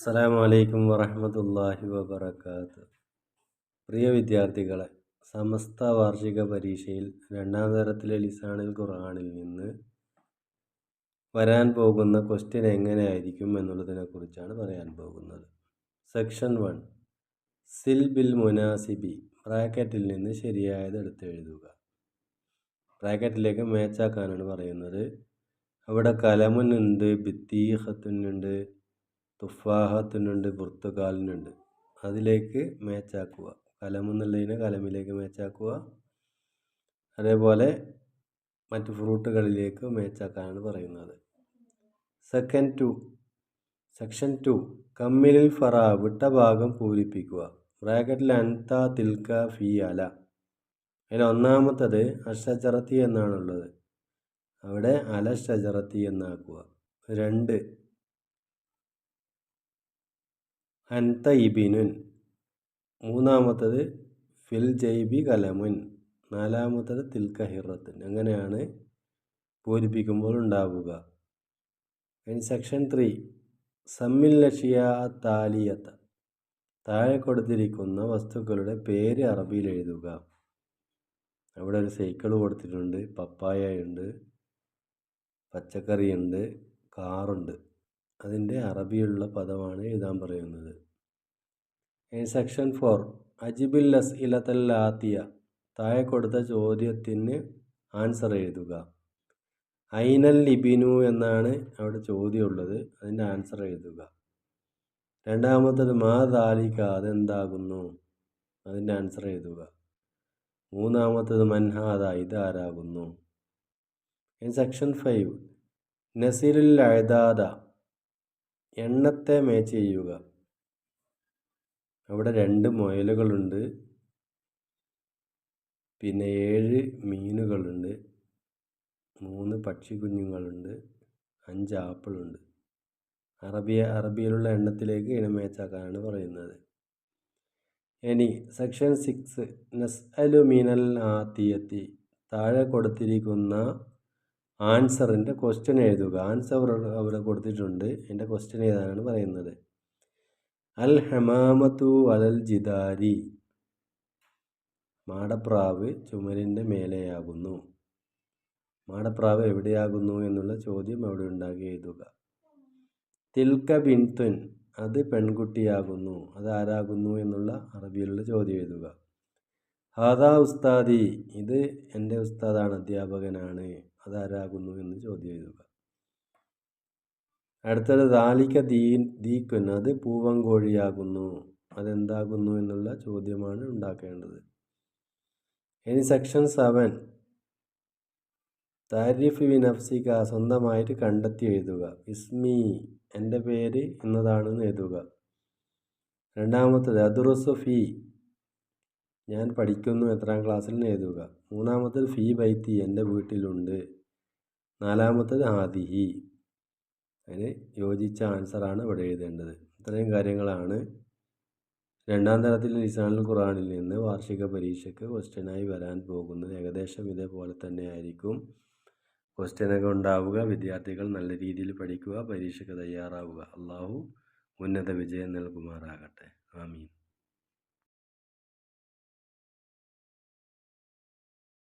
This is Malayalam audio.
അസ്സാം വലൈക്കും വറഹമത്തല്ലാഹി വബർക്കാത്ത് പ്രിയ വിദ്യാർത്ഥികളെ സമസ്ത വാർഷിക പരീക്ഷയിൽ രണ്ടാം തരത്തിലെ ലിസാണിൽ ഖുർആാനിൽ നിന്ന് വരാൻ പോകുന്ന ക്വസ്റ്റ്യൻ എങ്ങനെയായിരിക്കും എന്നുള്ളതിനെക്കുറിച്ചാണ് പറയാൻ പോകുന്നത്. സെക്ഷൻ വൺ സിൽ ബിൽ മുനാസിബി ബ്രാക്കറ്റിൽ നിന്ന് ശരിയായത് എടുത്തെഴുതുക ബ്രാക്കറ്റിലേക്ക് മാച്ചാക്കാനാണ് പറയുന്നത്. അവിടെ കലമുനുണ്ട് ബിത്തീഹത്തുനുണ്ട് തുഫാഹത്തിനുണ്ട് പുർത്തുകാലിനുണ്ട് അതിലേക്ക് മാച്ചാക്കുക. കലമെന്നുള്ളതിനെ കലമിലേക്ക് മാച്ചാക്കുക. അതേപോലെ മറ്റ് ഫ്രൂട്ടുകളിലേക്ക് മാച്ചാക്കാനാണ് പറയുന്നത്. സെക്കൻഡ് ടു സെക്ഷൻ ടു കമ്മിലിൽ ഫറ വിട്ട ഭാഗം പൂരിപ്പിക്കുക. ബ്രാക്കറ്റിൽ അൻത തിൽക്ക ഫി അല. അതിൽ ഒന്നാമത്തത് അഷജറത്തി എന്നാണുള്ളത്. അവിടെ അല ഷജറത്തി എന്നാക്കുക. രണ്ട്. അൻത ഇബിനുൻ മൂന്നാമത്തത് ഫിൽ ജൈബി കലമുൻ. നാലാമത്തത് തിൽക്ക ഹിറത്തുൻ. അങ്ങനെയാണ് പൂരിപ്പിക്കുമ്പോൾ ഉണ്ടാവുക. ഇനി സെക്ഷൻ ത്രീ. സമ്മിൽ ലക്ഷ്യ താലിയത്ത താഴെ കൊടുത്തിരിക്കുന്ന വസ്തുക്കളുടെ പേര് അറബിയിൽ എഴുതുക. അവിടെ ഒരു സൈക്കിൾ കൊടുത്തിട്ടുണ്ട്. പപ്പായ ഉണ്ട്. പച്ചക്കറിയുണ്ട് കാറുണ്ട്. അതിന്റെ അറബിയുള്ള പദമാണ് എഴുതാൻ പറയുന്നത്. സെക്ഷൻ ഫോർ അജിബിൽ ലസ് ഇലത്തല്ലാത്തിയ താഴെ കൊടുത്ത ചോദ്യത്തിന് ആൻസർ എഴുതുക. ഐനൽ ലിബിനു എന്നാണ് അവിടെ ചോദ്യമുള്ളത് അതിന്റെ ആൻസർ എഴുതുക. രണ്ടാമത്തത് മാ ദാലിക അതെന്താകുന്നു? അതിന്റെ ആൻസർ എഴുതുക. മൂന്നാമത്തത് മൻഹാദ ഇത് ആരാകുന്നു സെക്ഷൻ ഫൈവ് നസീറുൽ അഴുതാദ എണ്ണത്തെ മാച്ച് ചെയ്യുക. അവിടെ രണ്ട് മുയലുകളുണ്ട്. പിന്നെ ഏഴ് മീനുകളുണ്ട്. മൂന്ന് പക്ഷി കുഞ്ഞുങ്ങളുണ്ട്. അഞ്ച് ആപ്പിളുണ്ട്. അറബിയ അറബിയിലുള്ള എണ്ണത്തിലേക്ക് ഇണമേച്ചാക്കാനാണ് പറയുന്നത്. ഇനി സെക്ഷൻ സിക്സ് നസ് അലുമീനൽ ആത്തിയത്തി. താഴെ കൊടുത്തിരിക്കുന്ന ആൻസറിന്റെ ക്വസ്റ്റ്യൻ എഴുതുക. ആൻസർ അവിടെ കൊടുത്തിട്ടുണ്ട്. എന്റെ ക്വസ്റ്റ്യൻ ഏതാണ് പറയുന്നത്. അൽ ഹമാമത്തു അലൽ ജിദാരി. മാടപ്രാവ് ചുമരിന്റെ മേലെയാകുന്നു. മാടപ്രാവ് എവിടെയാകുന്നു എന്നുള്ള ചോദ്യം അവിടെ ഉണ്ടാക്കി എഴുതുക. തിൽക്ക ബിൻതുൻ അത് പെൺകുട്ടിയാകുന്നു. അത് ആരാകുന്നു എന്നുള്ള അറബിയിലുള്ള ചോദ്യം എഴുതുക. ഹാദാ ഉസ്താദി ഇത് എന്റെ ഉസ്താദാണ് അധ്യാപകനാണ്. അതാരാകുന്നു എന്ന് ചോദ്യം എഴുതുക. അടുത്തത് ദാലിക്ക ദീൻ ദീക്കുൻ അത് പൂവങ്കോഴിയാകുന്നു അതെന്താകുന്നു എന്നുള്ള ചോദ്യമാണ് ഉണ്ടാക്കേണ്ടത്. ഇനി സെക്ഷൻ സെവൻ. താരിഫ് വി നഫ്സിക സ്വന്തമായിട്ട് കണ്ടെത്തി എഴുതുക. ഇസ്മി എന്റെ പേര് എന്നതാണെന്ന് എഴുതുക. രണ്ടാമത്തത് അദുറുസു ഫി. ഞാൻ പഠിക്കുന്നു എത്രാം ക്ലാസ്സിൽ നിന്ന് എഴുതുക. മൂന്നാമത്തത് ഫീ ബൈത്തി എന്റെ വീട്ടിലുണ്ട്. നാലാമത്തത് ആദിഹി. അതിന് യോജിച്ച ആൻസറാണ് ഇവിടെ എഴുതേണ്ടത്. ഇത്രയും കാര്യങ്ങളാണ്. രണ്ടാം തരത്തിൽ ലിസാനുൽ ഖുറാനിൽ നിന്ന് വാർഷിക പരീക്ഷയ്ക്ക് ക്വസ്റ്റ്യനായി വരാൻ പോകുന്നത് ഏകദേശം ഇതേപോലെ തന്നെ ആയിരിക്കും. ക്വസ്റ്റ്യനൊക്കെ ഉണ്ടാവുക വിദ്യാർത്ഥികൾ നല്ല രീതിയിൽ പഠിക്കുക പരീക്ഷയ്ക്ക് തയ്യാറാവുക. അള്ളാഹു ഉന്നത വിജയം നൽകുമാറാകട്ടെ. ആമീൻ.